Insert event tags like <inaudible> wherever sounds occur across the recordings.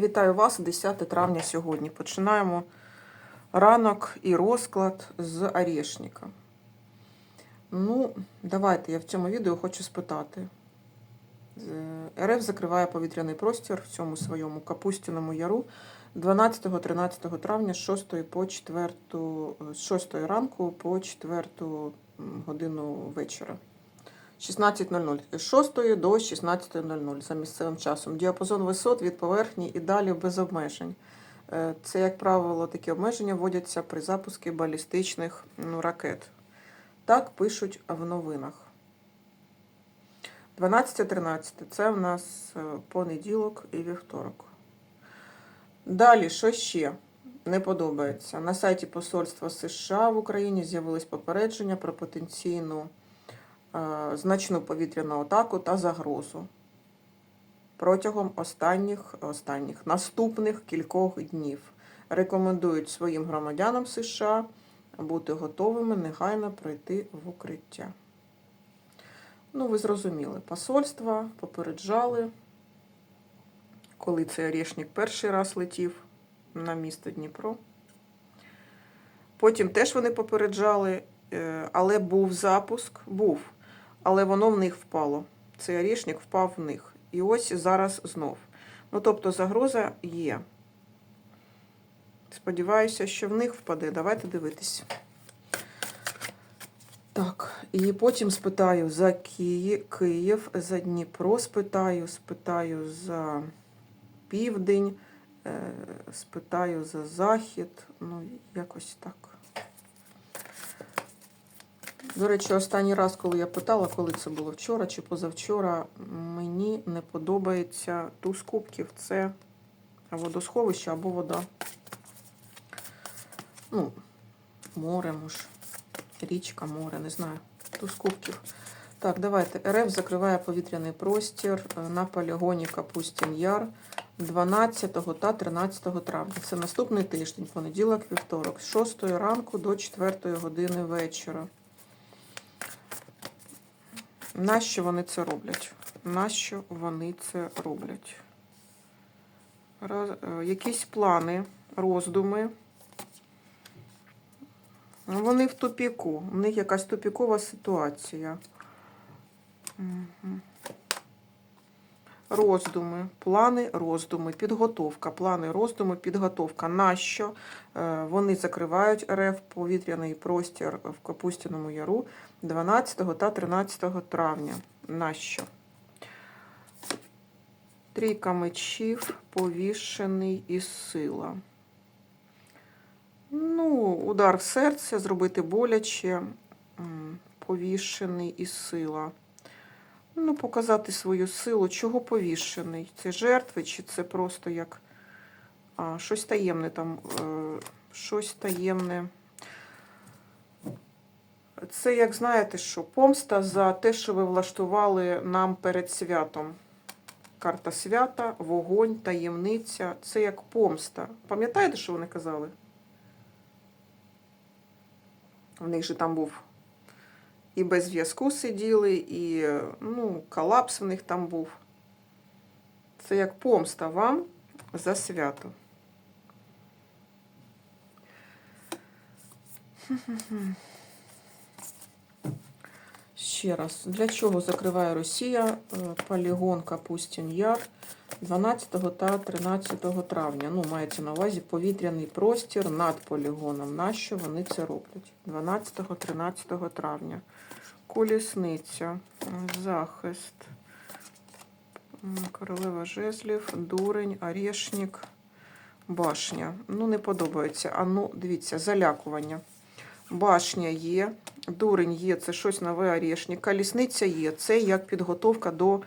Вітаю вас 10 травня сьогодні. Починаємо ранок і розклад з Орешника. Ну, давайте я в цьому відео хочу спитати. РФ закриває повітряний простір в цьому своєму Капустяному яру 12-13 травня з 6 по 4, з 6 ранку по 4 годину вечора. 16.00. З 6 до 16.00 за місцевим часом. Діапазон висот від поверхні і далі без обмежень. Е, Це, як правило, такі обмеження вводяться при запуску балістичних ну, ракет. Так пишуть в новинах. 12.13 це в нас е, понеділок і вівторок. Далі, що ще не подобається? На сайті Посольства США в Україні з'явились попередження про потенційну значну повітряну атаку та загрозу протягом останніх, останніх наступних кількох днів. Рекомендують своїм громадянам США бути готовими негайно пройти в укриття. Ну, ви зрозуміли, посольства попереджали, коли цей Орешник перший раз летів на місто Дніпро. Потім теж вони попереджали, е, але був запуск, був, але воно в них впало. Цей Орешник впав в них. І ось зараз знов. Ну, тобто загроза є. Сподіваюся, що в них впаде. Давайте дивитись. Так, і потім спитаю за Київ, Київ, за Дніпро спитаю, спитаю за південь, е, спитаю за захід. Ну, якось так. До речі, останній раз, коли я питала, коли це було вчора чи позавчора, мені не подобається туз кубків. Це водосховище або вода. Ну, море, може, річка, море, не знаю. Туз кубків. Так, давайте. РФ закриває повітряний простір на полігоні Капустін Яр 12 та 13 травня. Це наступний тиждень, понеділок, вівторок, з 6 ранку до 4 години вечора. Нащо вони це роблять? Нащо вони це роблять? Роз... е, Якісь плани, роздуми. Вони в тупіку. У них якась тупікова ситуація. Мгм. Роздуми, плани, роздуми, підготовка, плани, роздуми, підготовка. Нащо е, вони закривають РФ повітряний простір в Капустяному Яру 12 та 13 травня? Нащо? Трійка мечів, повішений і сила. Ну, удар в серце, зробити боляче, повішений і сила. Ну, показати свою силу. Чого повішений? Це жертви, чи це просто як а, щось таємне там, е, щось таємне. Це, як знаєте, що помста за те, що ви влаштували нам перед святом. Карта свята, вогонь, таємниця. Це як помста. Пам'ятаєте, що вони казали? В них же там був і без зв'язку сиділи, і ну, колапс в них там був. Це як помста вам за свято. <laughs> Ще раз, для чого закриває Росія е, полігон Капустін Яр 12 та 13 травня? Ну, мається на увазі повітряний простір над полігоном. Нащо вони це роблять? 12-13 травня. Колісниця, захист, королева жезлів, дурень, орешник, башня. Ну, не подобається. А ну, дивіться, залякування. Башня є, дурень є, це щось нове орешник. Колісниця є, це як підготовка до,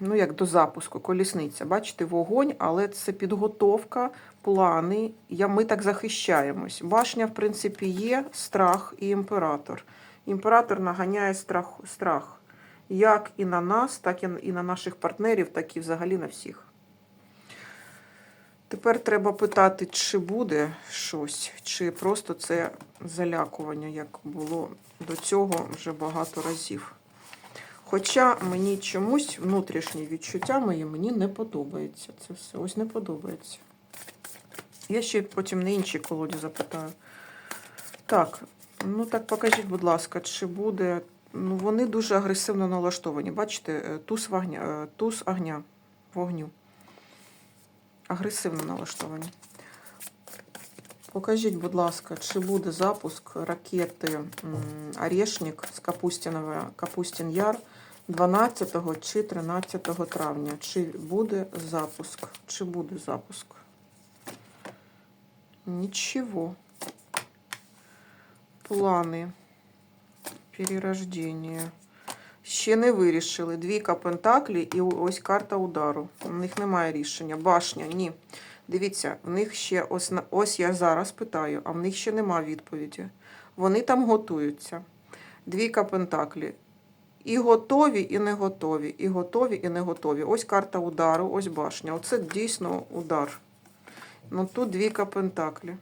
ну, як до запуску. Колісниця. Бачите, вогонь, але це підготовка, плани. Я, ми так захищаємось. Башня, в принципі, є, страх і імператор. Імператор наганяє страх, страх як і на нас, так і на наших партнерів, так і взагалі на всіх. Тепер треба питати, чи буде щось, чи просто це залякування, як було до цього вже багато разів. Хоча мені чомусь внутрішні відчуття мої мені не подобається. Це все. Ось не подобається. Я ще потім на іншій колоді запитаю. Так, ну так покажіть, будь ласка, чи буде. Ну, вони дуже агресивно налаштовані. Бачите, е, туз вогня, е, туз огня, вогню. Агресивно налаштовані. Покажіть, будь ласка, чи буде запуск ракети Орешник з Капустінової Капустін Яр 12 чи 13 травня? Чи буде запуск? Чи буде запуск? Ничего. Плани. Перерождення. Ще не вирішили. Двійка пентаклі і ось карта удару. У них немає рішення. Башня, ні. Дивіться, в них ще ось, ось я зараз питаю, а в них ще нема відповіді. Вони там готуються. Двійка пентаклі. І готові, і не готові. І готові, і не готові. Ось карта удару, ось башня. Оце дійсно удар. Ну тут двійка пентаклі.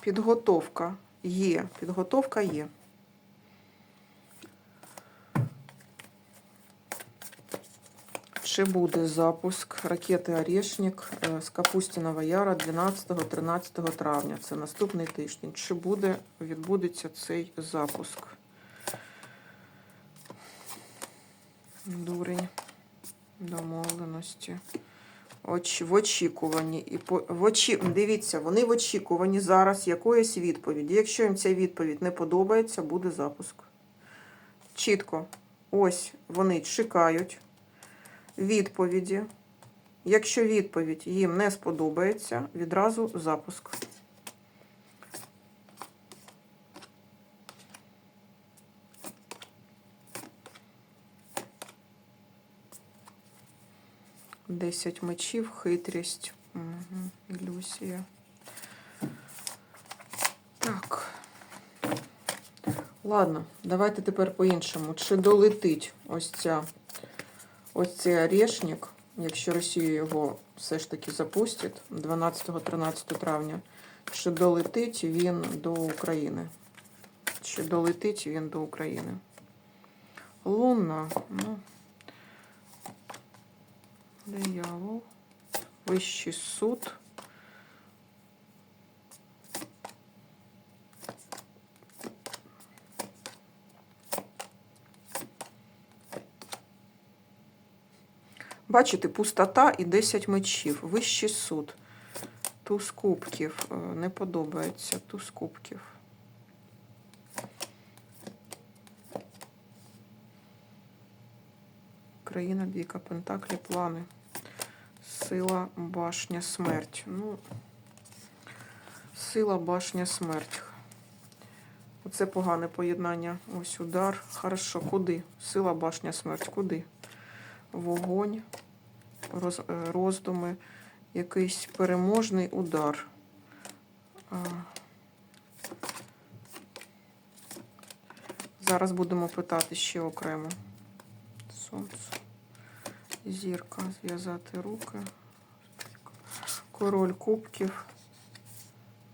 Підготовка є. Підготовка є. Чи буде запуск ракети Орешник з Капустіного Яра 12-13 травня? Це наступний тиждень. Чи буде відбудеться цей запуск? Дурень. Домовленості. Оч, в очікуванні. І по, в очі, дивіться, вони в очікуванні зараз якоїсь відповіді. Якщо їм ця відповідь не подобається, буде запуск. Чітко. Ось вони чекають відповіді. Якщо відповідь їм не сподобається, відразу запуск. Десять мечів, хитрість, угу. ілюзія. Так. Ладно, давайте тепер по-іншому. Чи долетить ось ця ось цей орешник, якщо Росія його все ж таки запустить 12-13 травня, чи долетить він до України? Чи долетить він до України? Луна, ну, диявол, вищий суд. Бачите, пустота і 10 мечів. Вищий суд. Туз кубків. Е, Не подобається. Туз кубків. Країна, двійка пентаклі, плани. Сила, башня, смерть. Ну, сила, башня, смерть. Оце погане поєднання. Ось удар. Хорошо, куди? Сила, башня, смерть. Куди? Вогонь, роз, е, роздуми, якийсь переможний удар. Зараз будемо питати ще окремо. Сонце. Зірка. Зв'язати руки. Король кубків.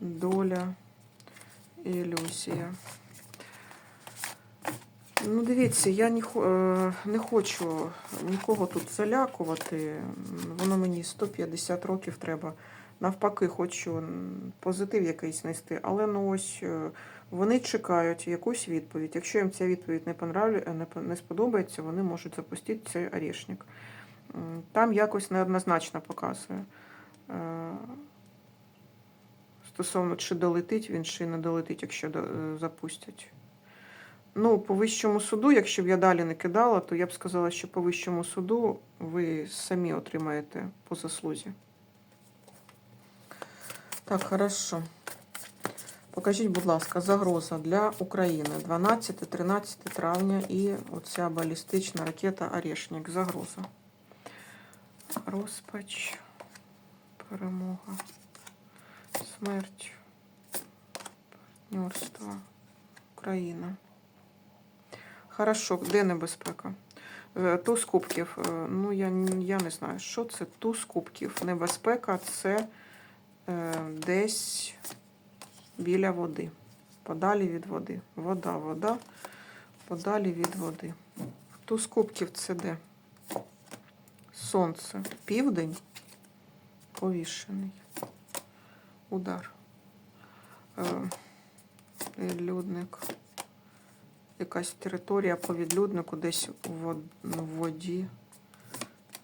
Доля. Ілюзія. Ну, дивіться, я не, е, не хочу нікого тут залякувати. Воно мені 150 років треба. Навпаки, хочу позитив якийсь нести. Але ну ось е, вони чекають якусь відповідь. Якщо їм ця відповідь не, е, не, сподобається, вони можуть запустити цей орешник. Там якось неоднозначно показує. Стосовно, чи долетить він, чи не долетить, якщо запустять. Ну, по вищому суду, якщо б я далі не кидала, то я б сказала, що по вищому суду ви самі отримаєте по заслузі. Так, хорошо. Покажіть, будь ласка, загроза для України 12-13 травня і оця балістична ракета Орешник. Загроза. Розпач, перемога, смерть, партнерство, Україна. Хорошо, де небезпека? Е, Туз кубків. Е, Ну, я, я не знаю, що це туз кубків. Небезпека це е, десь біля води. Подалі від води. Вода, вода. подалі від води. Туз кубків це де? Сонце. Південь. Повішений. Удар. Е, Відлюдник. Якась територія по відлюднику десь в воді.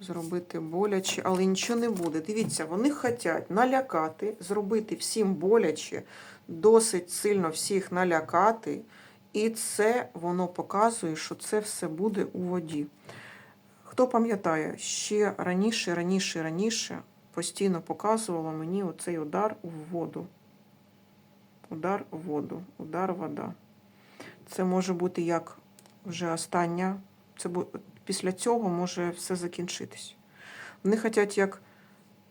Зробити боляче, але нічого не буде. Дивіться, вони хочуть налякати, зробити всім боляче, досить сильно всіх налякати. І це воно показує, що це все буде у воді. Хто пам'ятає, ще раніше, раніше, раніше постійно показувало мені оцей удар у воду. Удар у воду, удар вода. Це може бути як вже остання. Це бу- після цього може все закінчитись. Вони хочуть як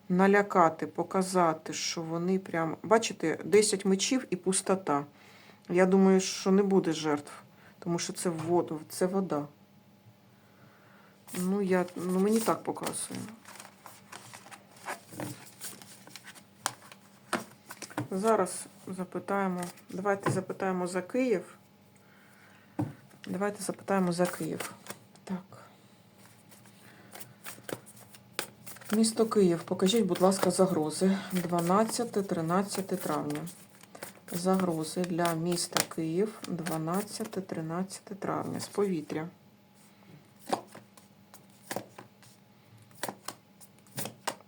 налякати, показати, що вони прям. Бачите, 10 мечів і пустота. Я думаю, що не буде жертв, тому що це воду, це вода. Ну, я, ну мені так показує. Зараз запитаємо. Давайте запитаємо за Київ. Давайте запитаємо за Київ. Так. Місто Київ. Покажіть, будь ласка, загрози. 12-13 травня. Загрози для міста Київ 12-13 травня з повітря.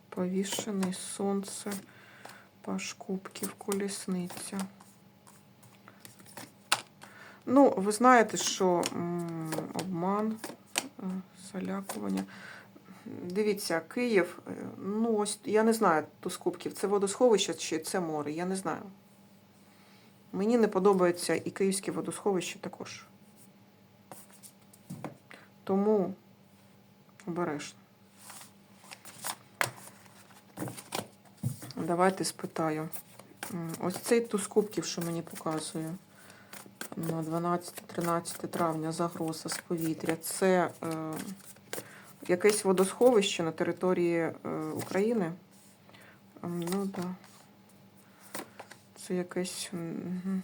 Повішений сонце, паш кубків, колісниця. Ну, ви знаєте, що обман, е, залякування. Дивіться, Київ, е, ну ось я не знаю туз кубків, це водосховище чи це море, я не знаю. Мені не подобається і київське водосховище також. Тому обережно. Давайте спитаю. Ось цей туз кубків, що мені показує на 12-13 травня загроза з повітря. Це е, якесь водосховище на території е, України. Ну так. Да. Це якесь мгм,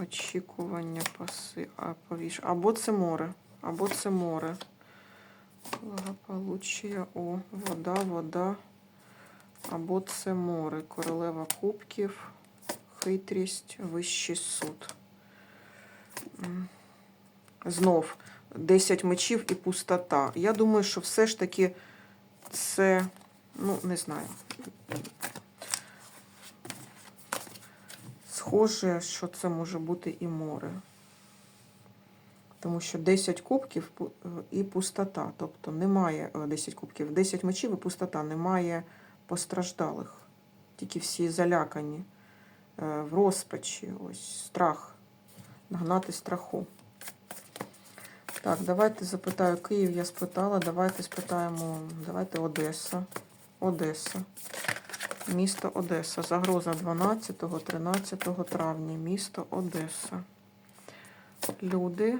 очікування паси, а повіш. Або це море, або це море. Благополуччя, о, вода, вода. Або це море, королева кубків, хитрість, вищий суд. Знов 10 мечів і пустота. Я думаю, що все ж таки це, ну, не знаю. Схоже, що це може бути і море. Тому що 10 кубків і пустота. Тобто немає е, 10 кубків, 10 мечів і пустота, немає постраждалих. Тільки всі залякані е, в розпачі, ось страх, нагнати страху. Так, давайте запитаю Київ, я спитала. Давайте спитаємо, давайте Одеса. Одеса. Місто Одеса. Загроза 12-13 травня. Місто Одеса. Люди.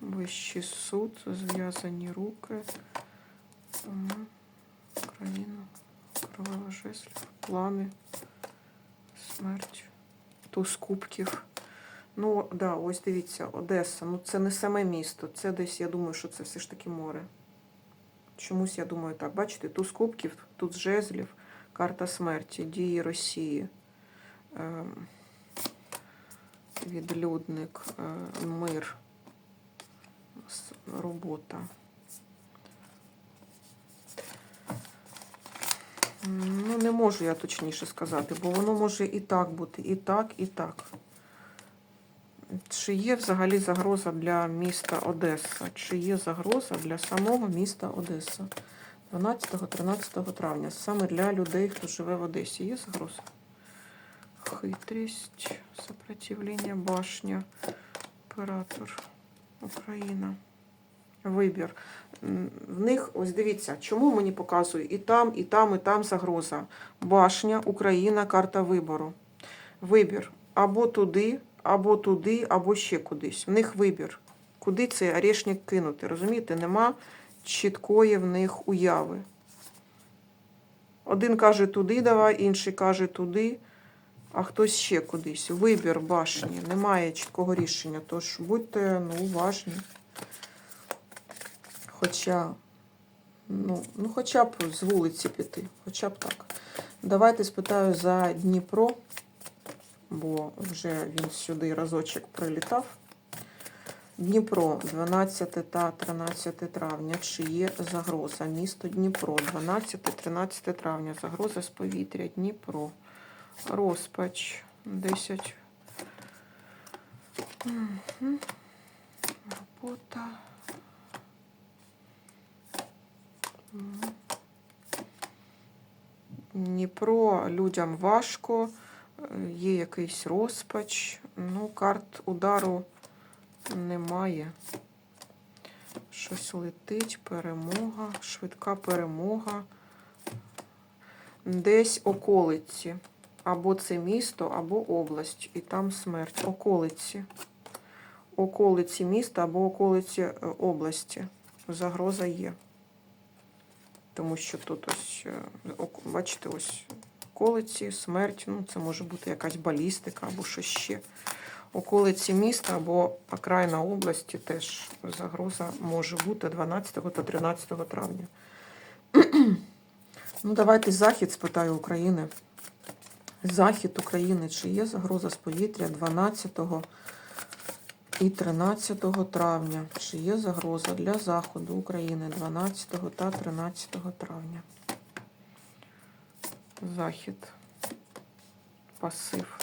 Вищий суд, зв'язані руки. Україна. Королева жезлів. Плани. Смерть. Туз кубків. Ну, да, ось дивіться, Одеса. Ну, це не саме місто. Це десь, я думаю, що це все ж таки море. Чомусь я думаю так. Бачите, туз кубків, тут жезлів, карта смерті, дії Росії. Ем, відлюдник, е, мир, робота. Ну, не можу я точніше сказати, бо воно може і так бути, і так, і так. Чи є взагалі загроза для міста Одеса? Чи є загроза для самого міста Одеса? 12-13 травня. Саме для людей, хто живе в Одесі. Є загроза? Хитрість, сопротивлення, башня, оператор, Україна. Вибір. В них, ось дивіться, чому мені показує і там, і там, і там загроза. Башня, Україна, карта вибору. Вибір. Або туди, або туди, або ще кудись. В них вибір. Куди цей орешник кинути? Розумієте? Нема чіткої в них уяви. Один каже туди давай, інший каже туди. а хтось ще кудись. Вибір башні. Немає чіткого рішення. Тож будьте ну, уважні. Хоча, ну, ну, хоча б з вулиці піти, хоча б так. Давайте спитаю за Дніпро, бо вже він сюди разочок прилітав. Дніпро, 12 та 13 травня. Чи є загроза? Місто Дніпро, 12-13 травня. Загроза з повітря. Дніпро. Розпач. 10. Мгм. Робота. Дніпро людям важко, е, є якийсь розпач. Ну, карт удару немає. Щось летить, перемога, швидка перемога. Десь околиці. Або це місто, або область. І там смерть. Околиці. Околиці міста або околиці е, області. Загроза є. Тому що тут ось, е, бачите, ось околиці, смерть, ну це може бути якась балістика або щось ще. Околиці міста або окраїна області теж загроза може бути 12 та 13 травня. <clears throat> ну, давайте захід спитаю України. Захід України, чи є загроза з повітря 12 і 13 травня? Чи є загроза для заходу України 12 та 13 травня? Захід. Пасив.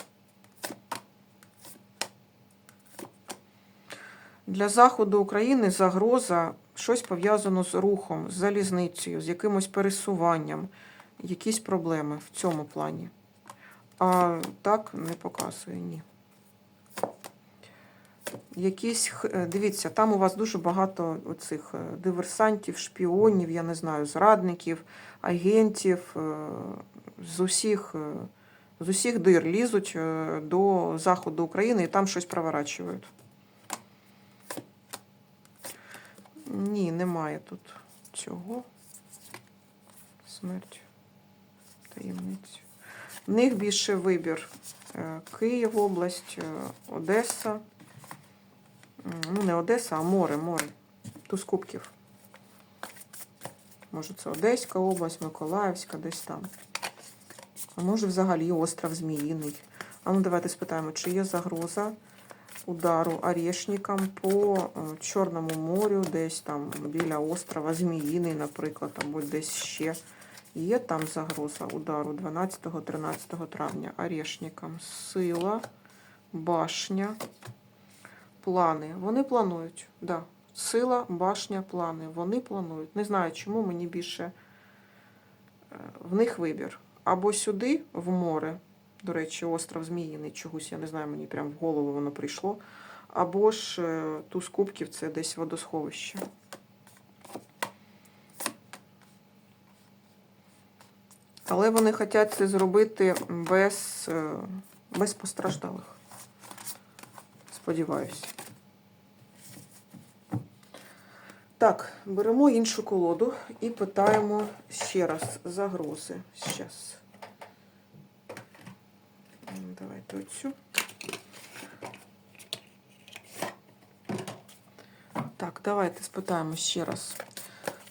Для заходу України загроза щось пов'язано з рухом, з залізницею, з якимось пересуванням, якісь проблеми в цьому плані. А так не показує ні. Якісь, е, дивіться, там у вас дуже багато оцих е, диверсантів, шпіонів, я не знаю, зрадників, агентів, е, з усіх, з усіх дир лізуть до заходу України і там щось проворачують. Ні, немає тут цього. Смерть. Таємницю. В них більше вибір. Київ область, Одеса. Ну, не Одеса, а море, море. Туз кубків. Може, це Одеська область, Миколаївська, десь там. А може, взагалі остров Зміїний. А ну давайте спитаємо, чи є загроза удару орешникам по е, Чорному морю, десь там біля острова Зміїний, наприклад, або десь ще. Є там загроза удару 12-13 травня орешникам. Сила, башня, плани. Вони планують. Да. Сила, башня, плани. Вони планують. Не знаю, чому мені більше е, в них вибір. Або сюди, в море, до речі, остров Зміїний, чогось, я не знаю, мені прямо в голову воно прийшло. Або ж е, туз кубків це десь водосховище. Але вони хочуть це зробити без, е, без постраждалих. Сподіваюся. Так, беремо іншу колоду і питаємо ще раз загрози. Зараз. Давайте оцю. Так, давайте спитаємо ще раз.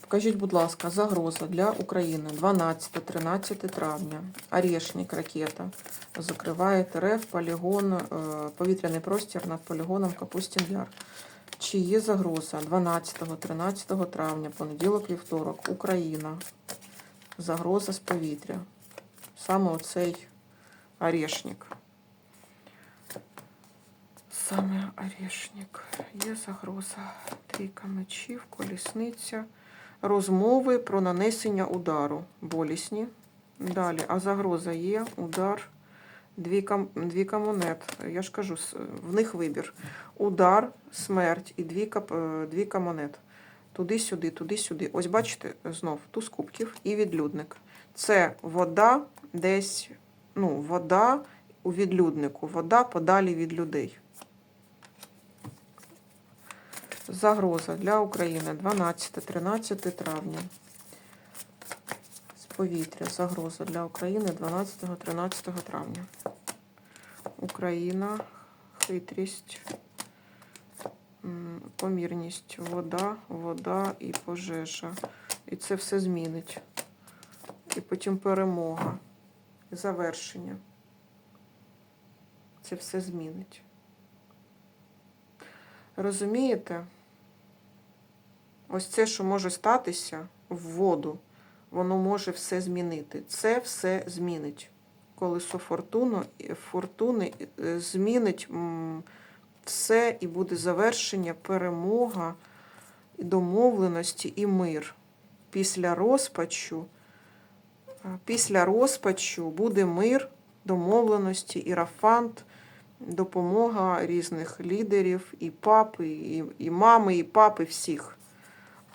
Покажіть, будь ласка, загроза для України 12-13 травня. Орешник ракета закриває ТРФ, полігон, е, повітряний простір над полігоном Капустін Яр. Чи є загроза 12-13 травня, понеділок, вівторок, Україна. Загроза з повітря. Саме оцей орешник. Саме орешник. Є загроза. Трійка мечів, колісниця. Розмови про нанесення удару. Болісні. Далі. А загроза є. Удар. Двійка, двійка монет. Я ж кажу, в них вибір. Удар, смерть і двійка, п- двійка монет. Туди-сюди, туди-сюди. Ось бачите, знов туз кубків і відлюдник. Це вода десь, ну, вода у відлюднику. Вода подалі від людей. Загроза для України 12-13 травня. З повітря. Загроза для України 12-13 травня. Україна, хитрість, помірність, вода, вода і пожежа. І це все змінить. І потім перемога, завершення. Це все змінить. Розумієте? Ось це, що може статися в воду, воно може все змінити. Це все змінить. Колесо фортуну, фортуни е, змінить все і буде завершення, перемога, домовленості і мир. Після розпачу, е, після розпачу буде мир, домовленості, ірафант, допомога різних лідерів, і папи, і, і мами, і папи всіх.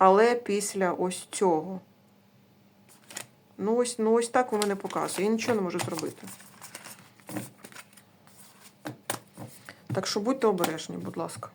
Але після ось цього. Ну ось, ну ось так у мене показує. Я нічого не можу зробити. Так що будьте обережні, будь ласка.